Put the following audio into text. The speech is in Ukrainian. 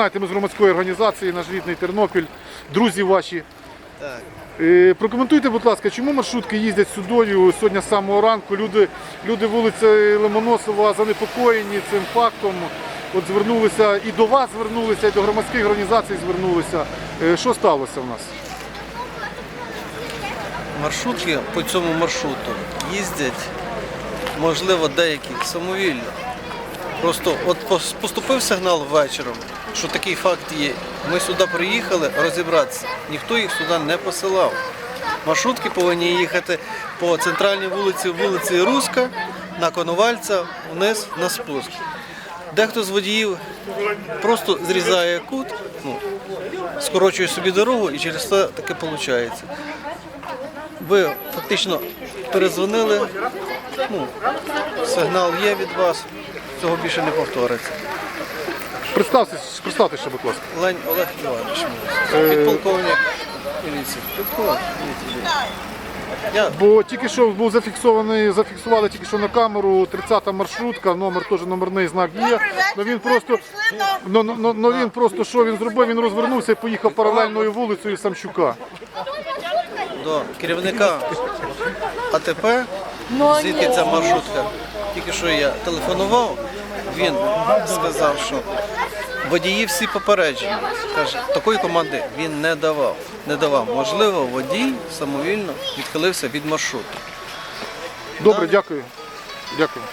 Знаєте, ми з громадської організації «Наш рідний Тернопіль, друзі ваші. Так. Е, Прокоментуйте, будь ласка, чому маршрутки їздять сюдою сьогодні з самого ранку? Люди, люди вулиці Лимоносова занепокоєні цим фактом. От звернулися і до вас звернулися, і до громадських організацій звернулися. Е, Що сталося в нас? Маршрутки по цьому маршруту їздять, можливо, деякі самовільно. Просто от поступив сигнал вечором, що такий факт є. Ми сюди приїхали розібратися. Ніхто їх сюди не посилав. Маршрутки повинні їхати по центральній вулиці, вулиці Руська, на Коновальця, вниз на спуск. Дехто з водіїв просто зрізає кут, ну, скорочує собі дорогу і через це таке виходить. Ви фактично перезвонили, ну, сигнал є від вас, цього більше не повториться. Представтесь ще, будь ласка. Лень Олег Іванович, мій. підполковник міліції. Підполковник міліції. Я Бо тільки що був зафіксований, зафіксували тільки що на камеру 30-та маршрутка, номер теж номерний знак є. Ну він просто ну, ну, ну, ну, він просто що він зробив? Він розвернувся і поїхав паралельною вулицею Самчука. до керівника АТП, звідки ця маршрутка. Тільки що я телефонував, він сказав, що водії всі попереджені. Каже, такої команди він не давав. Не давав. Можливо, водій самовільно відхилився від маршруту. Добре, дякую. Дякую.